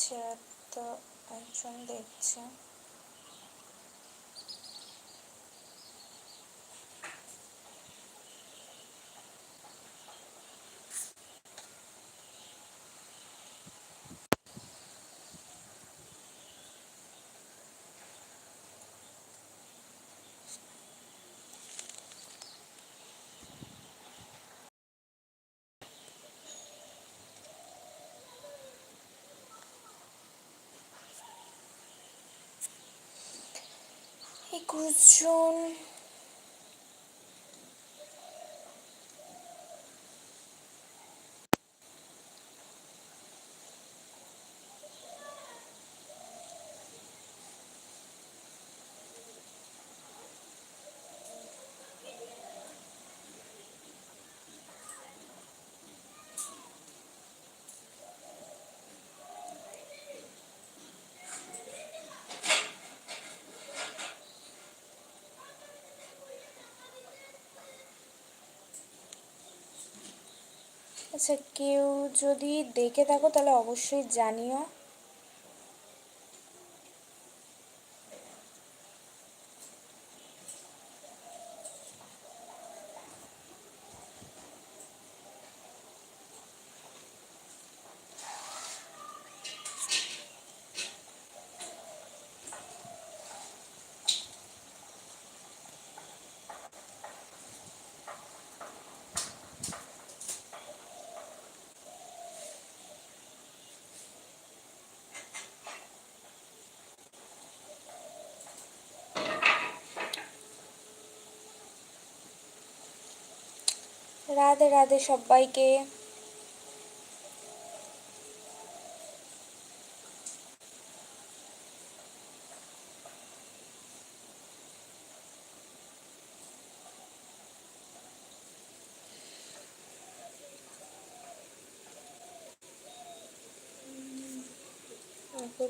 আচ্ছা তো একজন দেখছে। ejecución আচ্ছা কেউ যদি দেখে থাকো তাহলে অবশ্যই জানিও। রাধে রাধে সবাইকে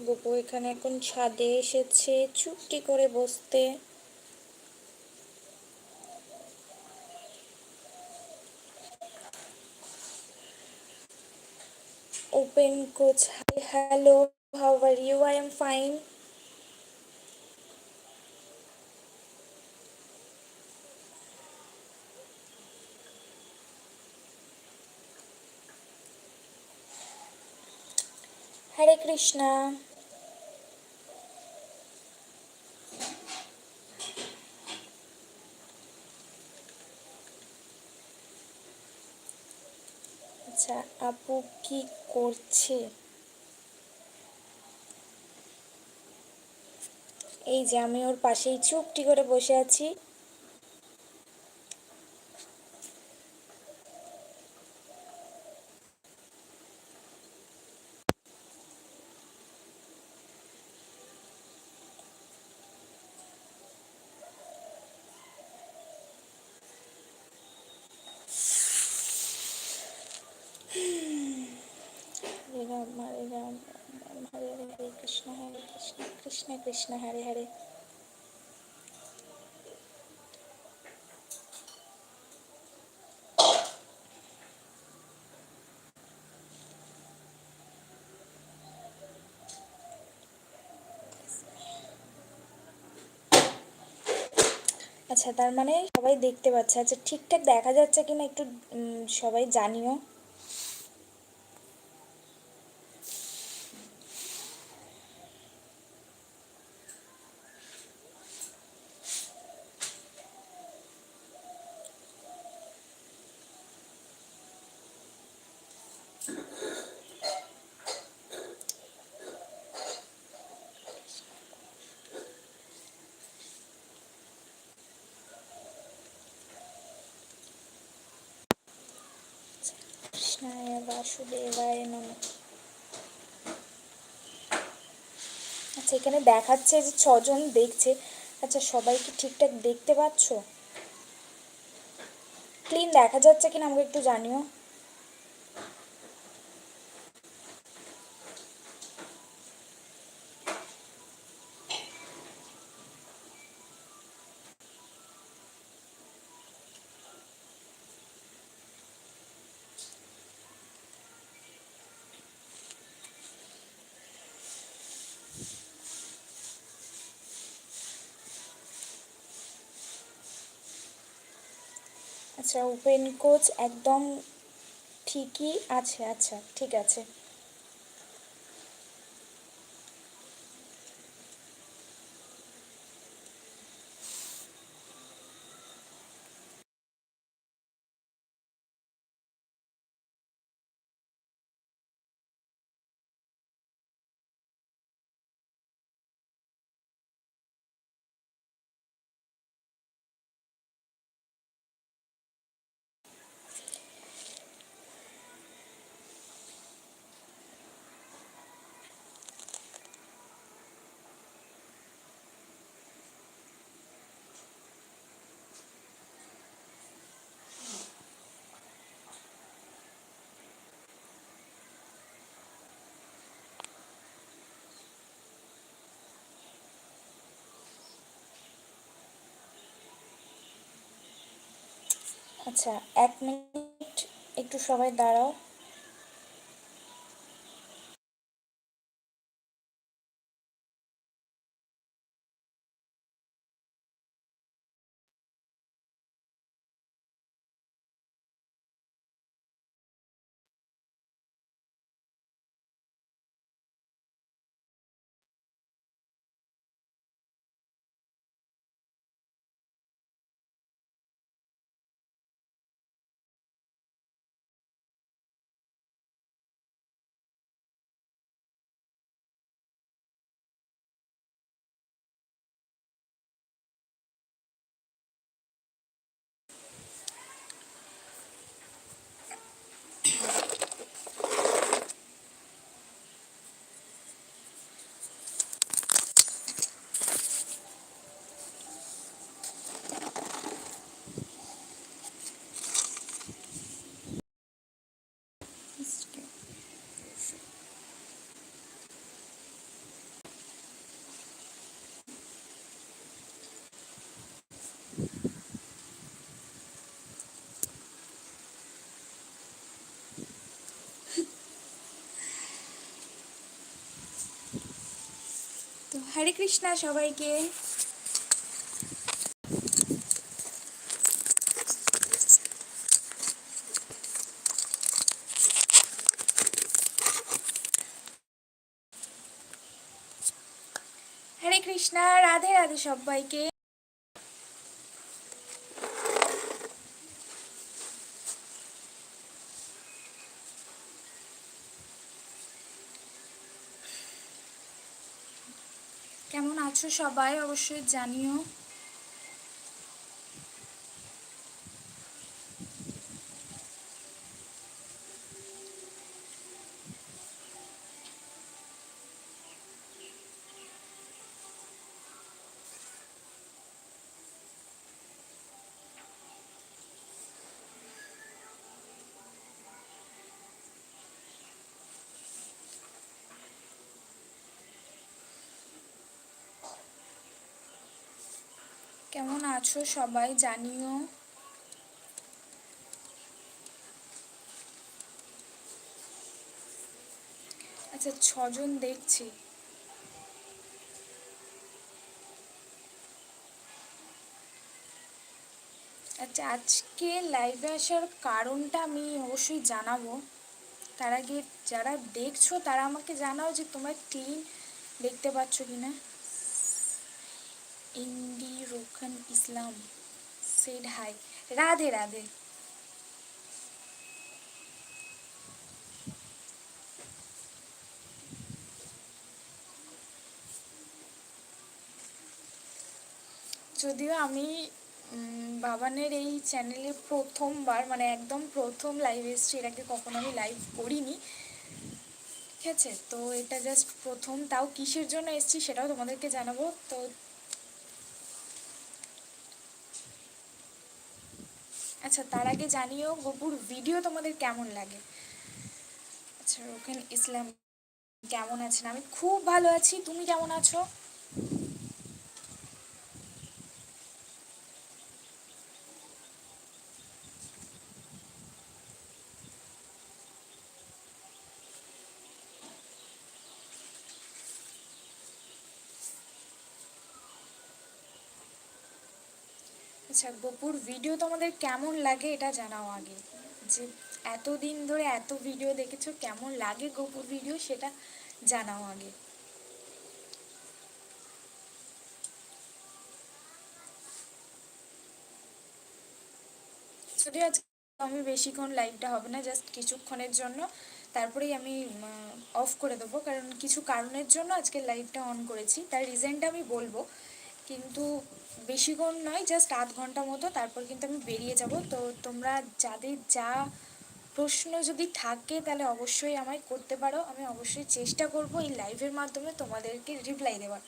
বুবু এখানে এখন ছাদে এসেছে চুপটি করে বসতে open coach hi hello. How are you? I am fine. Hare krishna আচ্ছা আপু কি করছে? এই যে আমি ওর পাশেই চুপটি করে বসে আছি হরে রাম হরে রাম রাম রাম হরে হরে কৃষ্ণ হরে কৃষ্ণ কৃষ্ণ, হরে হরে। আচ্ছা তার মানে সবাই দেখতে পাচ্ছে। আচ্ছা ঠিকঠাক দেখা যাচ্ছে কিনা একটু সবাই জানিও। বাসুদেবায় নমঃ। আচ্ছা এখানে দেখাচ্ছে যে ছজন দেখছে। আচ্ছা সবাই কি ঠিকঠাক দেখতে পাচ্ছ? ক্লিন দেখা যাচ্ছে কিনা আমাকে একটু জানিও। আচ্ছা ওপেন কোচ একদম ঠিকই আছে আচ্ছা ঠিক আছে। আচ্ছা এক মিনিট একটু সবাই দাঁড়াও তো হরে কৃষ্ণা সবাইকে। হরে কৃষ্ণা রাধে রাধে সবাইকে। কেমন আছো সবাই? অবশ্যই জানিও কেমন আছো সবাই জানিও। আচ্ছা ছজন দেখছি। আচ্ছা আজকে লাইভে আসার কারণটা আমি অবশ্যই জানাব। তার আগে যারা দেখছ, তারা আমাকে জানাও যে তোমরা ক্লিন দেখতে পাচ্ছ কি না ইন্দি রোখান ইসলাম সেড হাই রাধে রাধে। যদিও আমি বাবানের এই চ্যানেলে প্রথমবার মানে একদম প্রথম লাইভ এসছি আগে কখনো আমি লাইভ করিনি। ঠিক আছে? তো এটা জাস্ট প্রথম, তাও কিসের জন্য এসছি সেটাও তোমাদেরকে জানাব। তো আচ্ছা তার আগে জানিও গপুর ভিডিও তোমাদের কেমন লাগে? আচ্ছা রোকেন ইসলাম কেমন আছেন? আমি খুব ভালো আছি, তুমি কেমন আছো? আচ্ছা গোপুর ভিডিও তোমাদের কেমন লাগে এটা জানাও আগে। যে এতদিন ধরে এত ভিডিও দেখেছ, কেমন লাগে গোপুর ভিডিও সেটা জানাও আগে। যদিও আজকে আমি বেশিক্ষণ লাইভটা হবে না জাস্ট কিছুক্ষণের জন্য। তারপরেই আমি অফ করে দেবো। কারণ কিছু কারণের জন্য আজকে লাইভটা অন করেছি। তার রিজনটা আমি বলব। কিন্তু বেশিক্ষণ নয় জাস্ট আধ ঘণ্টা মতো, তারপর কিন্তু আমি বেরিয়ে যাব। তো তোমরা যাদের যা প্রশ্ন যদি থাকে, তাহলে অবশ্যই আমায় করতে পারো। আমি অবশ্যই চেষ্টা করব এই লাইভের মাধ্যমে তোমাদেরকে রিপ্লাই দেওয়ার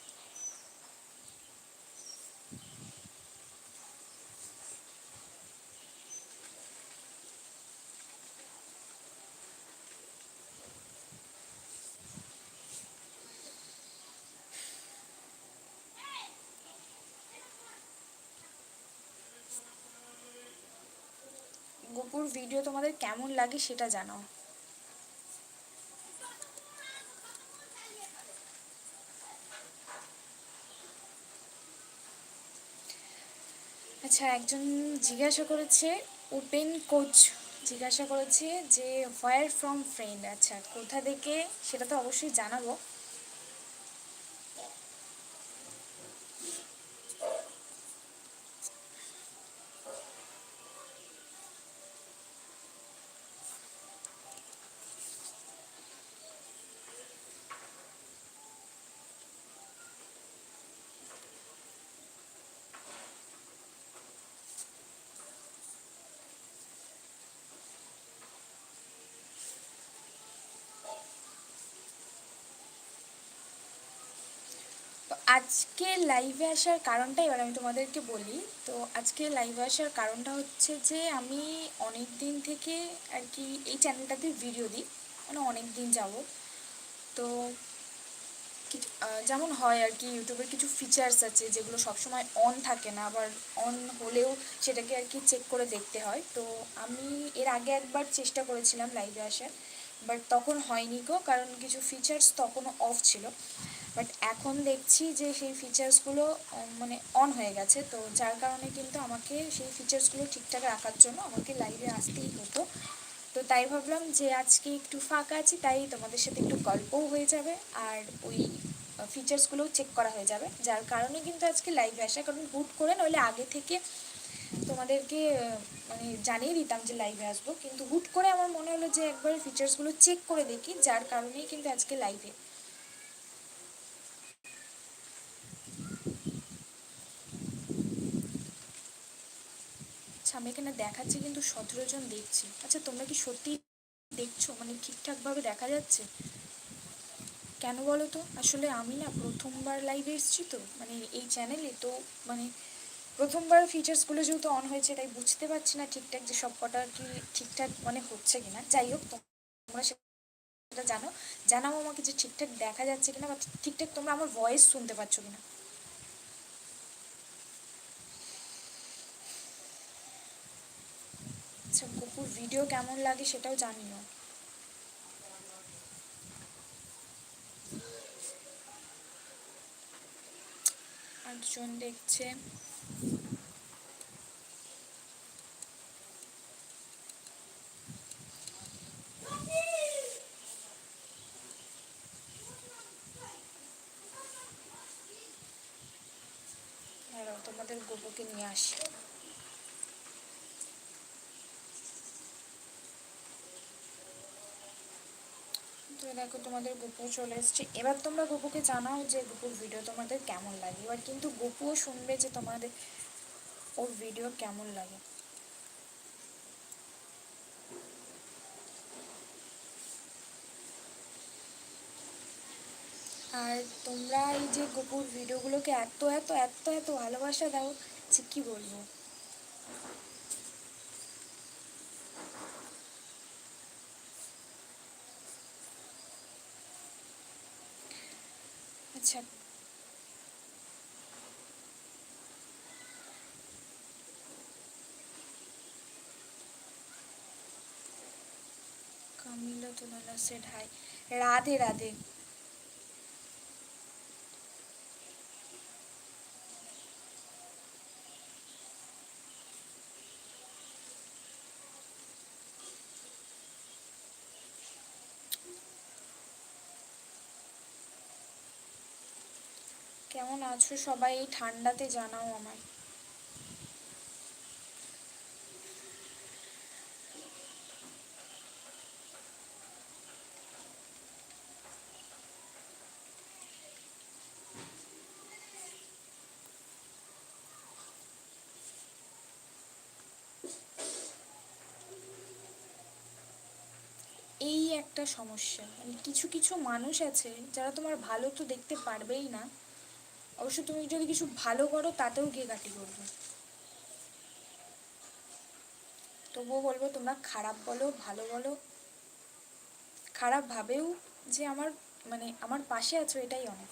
গোপুর ভিডিও তোমাদের কেমন লাগে সেটা জানাও। আচ্ছা একজন জিজ্ঞাসা করেছে, ওপেন কোচ জিজ্ঞাসা করেছে যে হোয়ার ফ্রম ফ্রেন্ড আচ্ছা কোথা থেকে? সেটা তো অবশ্যই জানাব তো আজকে লাইভে আসার কারণটা এবার আমি তোমাদেরকে বলি। তো আজকে লাইভে আসার কারণটা হচ্ছে যে, আমি অনেক দিন থেকে আর কি এই চ্যানেলটাতে ভিডিও দিই। মানে অনেক দিন যাব তো যেমন হয় আর কি ইউটিউবের কিছু ফিচার্স আছে যেগুলো সবসময় অন থাকে না, আবার অন হলেও সেটাকে আর কি চেক করে দেখতে হয়। তো আমি এর আগে একবার চেষ্টা করেছিলাম লাইভে আসার বাট তখন হয়নি গো, কারণ কিছু ফিচার্স তখনও অফ ছিল। বাট এখন দেখছি যে সেই ফিচার্সগুলো মানে অন হয়ে গেছে। তো যার কারণে কিন্তু আমাকে সেই ফিচার্সগুলো ঠিকঠাক রাখার জন্য আমাকে লাইভে আসতেই হতো। তো তাই ভাবলাম যে আজকে একটু ফাঁকা আছি, তাই তোমাদের সাথে একটু গল্পও হয়ে যাবে আর ওই ফিচার্সগুলোও চেক করা হয়ে যাবে। যার কারণে কিন্তু আজকে লাইভে আসা, কারণ হুট করে নইলে আগে থেকে তোমাদেরকে মানে জানিয়ে দিতাম যে লাইভে আসব। কিন্তু হুট করে আমার মনে হলো যে একবার ফিচার্সগুলো চেক করে দেখি, যার কারণেই কিন্তু আজকে লাইভে আমি এখানে দেখাচ্ছি, কিন্তু সতেরো জন দেখছি। আচ্ছা তোমরা কি সত্যি দেখছ? মানে ঠিকঠাকভাবে দেখা যাচ্ছে? কেন বলো তো? আসলে আমি না প্রথমবার লাইভে এসেছি তো মানে এই চ্যানেলে তো মানে প্রথমবার ফিচার্সগুলো যেহেতু অন হয়েছে, তাই বুঝতে পারছি না ঠিকঠাক যে সব কটা কি ঠিকঠাক মানে হচ্ছে কিনা। যাই হোক, তোমরা সেটা জানো। জানাও আমাকে যে ঠিকঠাক দেখা যাচ্ছে কিনা বা ঠিকঠাক তোমরা আমার ভয়েস শুনতে পাচ্ছ কিনা। আচ্ছা গপুর ভিডিও কেমন লাগে সেটাও জানিও আটজন দেখছে। তোমাদের গোপুকে নিয়ে আসি। তো দেখো তোমাদের গপু চলে এসছে। এবার তোমরা গপুকে জানাও যে গপুর ভিডিও তোমাদের কেমন লাগে। এবার কিন্তু গপুও শুনবে যে তোমাদের ওর ভিডিও কেমন লাগে। আর তোমরা এই যে গপুর ভিডিওগুলোকে এত এত এত এত ভালোবাসা দাও যে কী বলব? আচ্ছা। কামিলা তোলালা সেট হাই রাধে রাধে কেমন আছো সবাই, এই ঠান্ডাতে জানাও আমায়। একটা সমস্যা। মানে কিছু কিছু মানুষ আছে, যারা তোমার ভালো তো দেখতে পারবেই না অবশ্য তুমি যদি কিছু ভালো করো, তাতেও গিয়ে কাটি করবে তবুও বলব, তোমরা খারাপ বলো, ভালো বলো। খারাপ ভাবেও যে আমার মানে আমার পাশে আছো, এটাই অনেক।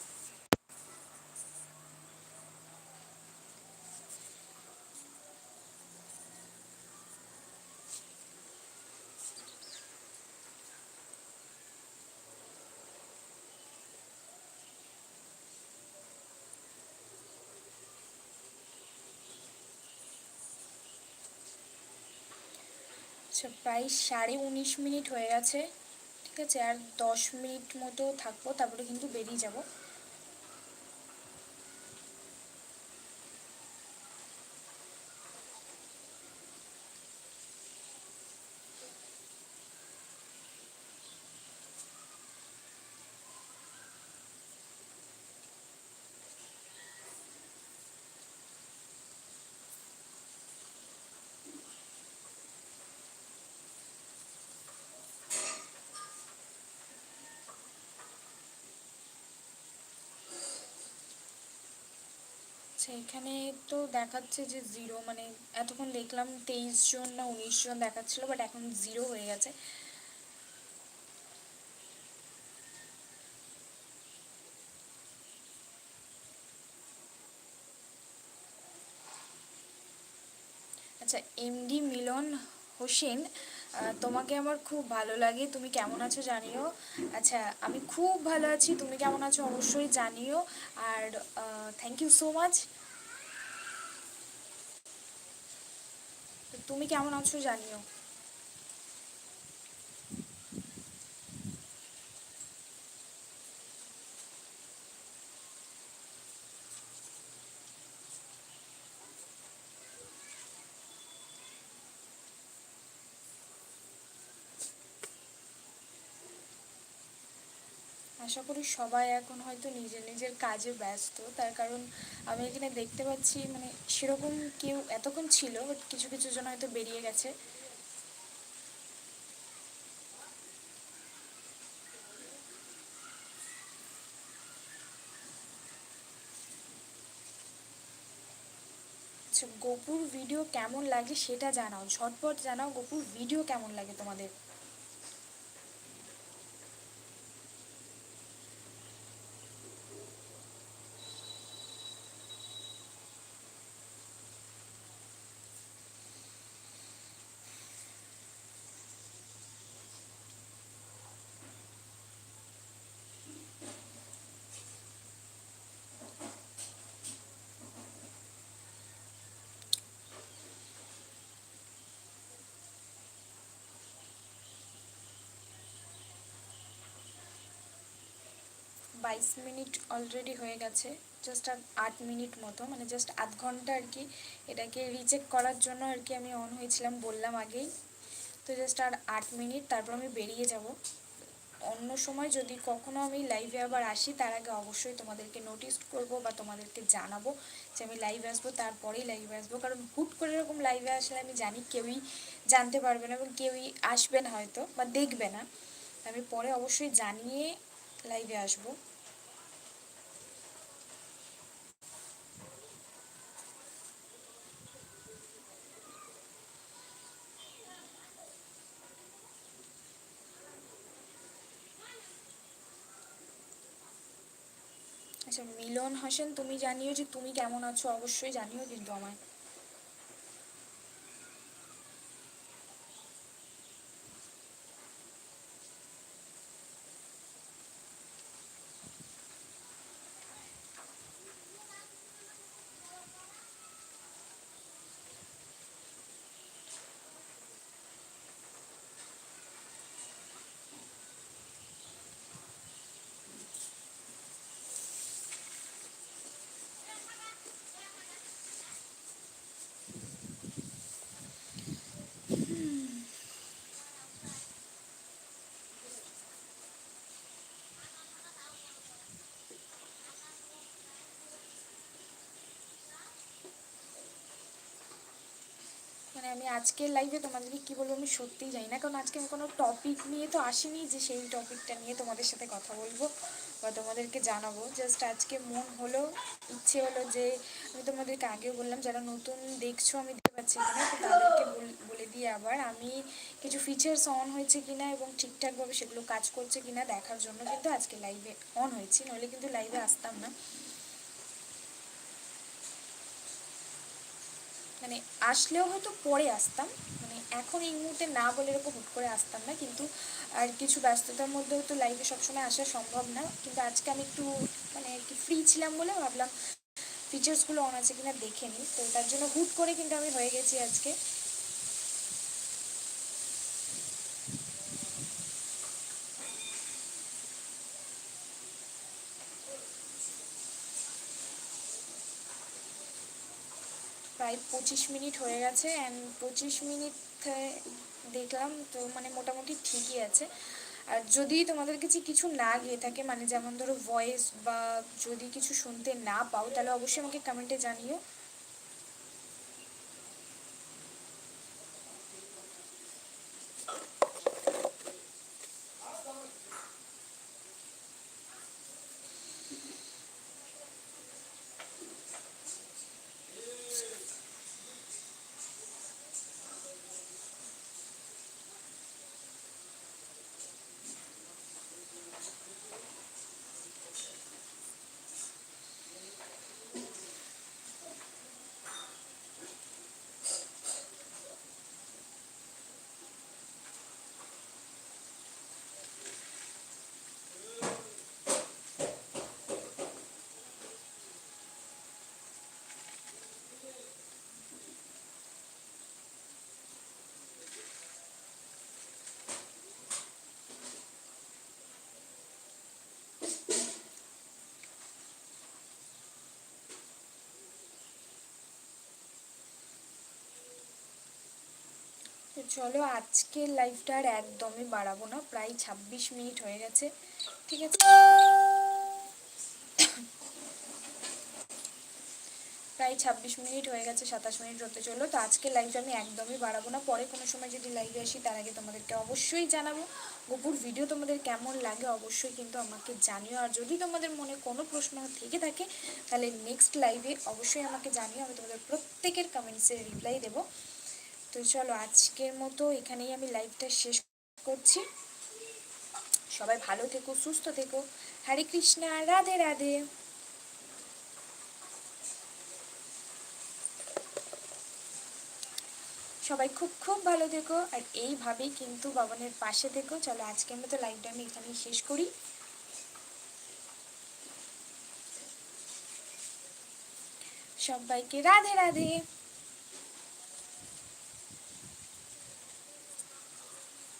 আচ্ছা প্রায় সাড়ে উনিশ মিনিট হয়ে গেছে, ঠিক আছে? আর দশ মিনিট মতো থাকব, তারপরে কিন্তু বেরিয়ে যাব। আচ্ছা এখানে তো দেখাচ্ছে যে জিরো মানে এতক্ষণ দেখলাম তেইশ জন না উনিশ জন দেখাচ্ছিল বাট এখন জিরো হয়ে গেছে। আচ্ছা এমডি মিলন হোসেন তোমাকে আমার খুব ভালো লাগে, তুমি কেমন আছো জানিও। আচ্ছা আমি খুব ভালো আছি, তুমি কেমন আছো অবশ্যই জানিও। আর থ্যাংক ইউ সো মাচ তুমি কেমন আছো জানিও। আশা করি সবাই এখন হয়তো নিজের নিজের কাজে ব্যস্ত। তার কারণ আমি এখানে দেখতে পাচ্ছি মানে সেরকম কেউ এতক্ষণ ছিল বাট কিছু কিছু জন হয়তো বেরিয়ে গেছে। আচ্ছা গোপুর ভিডিও কেমন লাগে সেটা জানাও। ঝটপট জানাও, গোপুর ভিডিও কেমন লাগে তোমাদের? বাইশ মিনিট অলরেডি হয়ে গেছে জাস্ট আর আট মিনিট মতো মানে জাস্ট আধ ঘণ্টা আর কি এটাকে রিচেক করার জন্য আর কি আমি অন হয়েছিলাম বললাম আগেই। তো জাস্ট আর আট মিনিট, তারপর আমি বেরিয়ে যাব। অন্য সময় যদি কখনো আমি লাইভে আবার আসি, তার আগে অবশ্যই তোমাদেরকে নোটিস করব বা তোমাদেরকে জানাব যে আমি লাইভে আসব, তারপরেই লাইভে আসব। কারণ হুট করে এরকম লাইভে আসলে আমি জানি কেউই জানতে পারবে না এবং কেউই আসবে না হয়তো বা দেখবে না। আমি পরে অবশ্যই জানিয়ে লাইভে আসব। আচ্ছা মিলন হাসান তুমি জানিও যে তুমি কেমন আছো? অবশ্যই জানিও কিন্তু আমায়। আজকের লাইভে তোমাদেরকে কী বলব, আমি সত্যিই জানি না। কারণ আজকে আমি কোনো টপিক নিয়ে তো আসিনি যে সেই টপিকটা নিয়ে তোমাদের সাথে কথা বলব বা তোমাদেরকে জানাব। জাস্ট আজকে মন হলো, ইচ্ছে হলো যে আমি তোমাদেরকে আগেও বললাম, যারা নতুন দেখছ, আমি দেখতে পাচ্ছি কিনা তো তাদেরকে বলে দিয়ে আবার, আমি কিছু ফিচার্স অন হয়েছে কিনা এবং ঠিকঠাকভাবে সেগুলো কাজ করছে কিনা দেখার জন্য কিন্তু আজকে লাইভে অন হয়েছি। নইলে কিন্তু লাইভে আসতাম না। মানে আসলেও হয়তো পরে আসতাম মানে এখন এই মুহূর্তে না বলে এরকম হুট করে আসতাম না, কিন্তু আর কিছু ব্যস্ততার মধ্যে হয়তো লাইভে সবসময় আসা সম্ভব না। কিন্তু আজকে আমি একটু মানে আর কি ফ্রি ছিলাম বলে ভাবলাম ফিচার্সগুলো অন আছে কিনা দেখে নিই। তো তার জন্য হুট করে কিন্তু আমি হয়ে গেছি আজকে। প্রায় পঁচিশ মিনিট হয়ে গেছে অ্যান্ড পঁচিশ মিনিট দেখলাম তো মানে মোটামুটি ঠিকই আছে। আর যদি তোমাদের কাছে কিছু না গিয়ে থাকে মানে যেমন ধরো ভয়েস বা যদি কিছু শুনতে না পাও, তাহলে অবশ্যই আমাকে কমেন্টে জানিও। চলো আজকের লাইভটা আর একদমই বাড়াবো না। প্রায় ছাব্বিশ মিনিট হয়ে গেছে। ঠিক আছে? প্রায় ছাব্বিশ মিনিট হয়ে গেছে, সাতাশ মিনিট হতে চলো তো আজকের লাইভটা আমি একদমই বাড়াবো না। পরে কোনো সময় যদি লাইভে আসি, তার আগে তোমাদেরকে অবশ্যই জানাব। গোপুর ভিডিও তোমাদের কেমন লাগে অবশ্যই কিন্তু আমাকে জানিও। আর যদি তোমাদের মনে কোনো প্রশ্ন থেকে থাকে, তাহলে নেক্সট লাইভে অবশ্যই আমাকে জানিও। আমি তোমাদের প্রত্যেকের কমেন্টসের রিপ্লাই দেবো। তো চলো আজকের মতো এখানেই আমি লাইভটা শেষ করছি। সবাই ভালো থেকো, সুস্থ থেকো। হরে কৃষ্ণা, রাধে রাধে। সবাই খুব খুব ভালো থেকো। আর এইভাবেই কিন্তু বাবানের পাশে থেকো। চলো আজকের মতো লাইভটা আমি এখানেই শেষ করি। সবাইকে রাধে রাধে।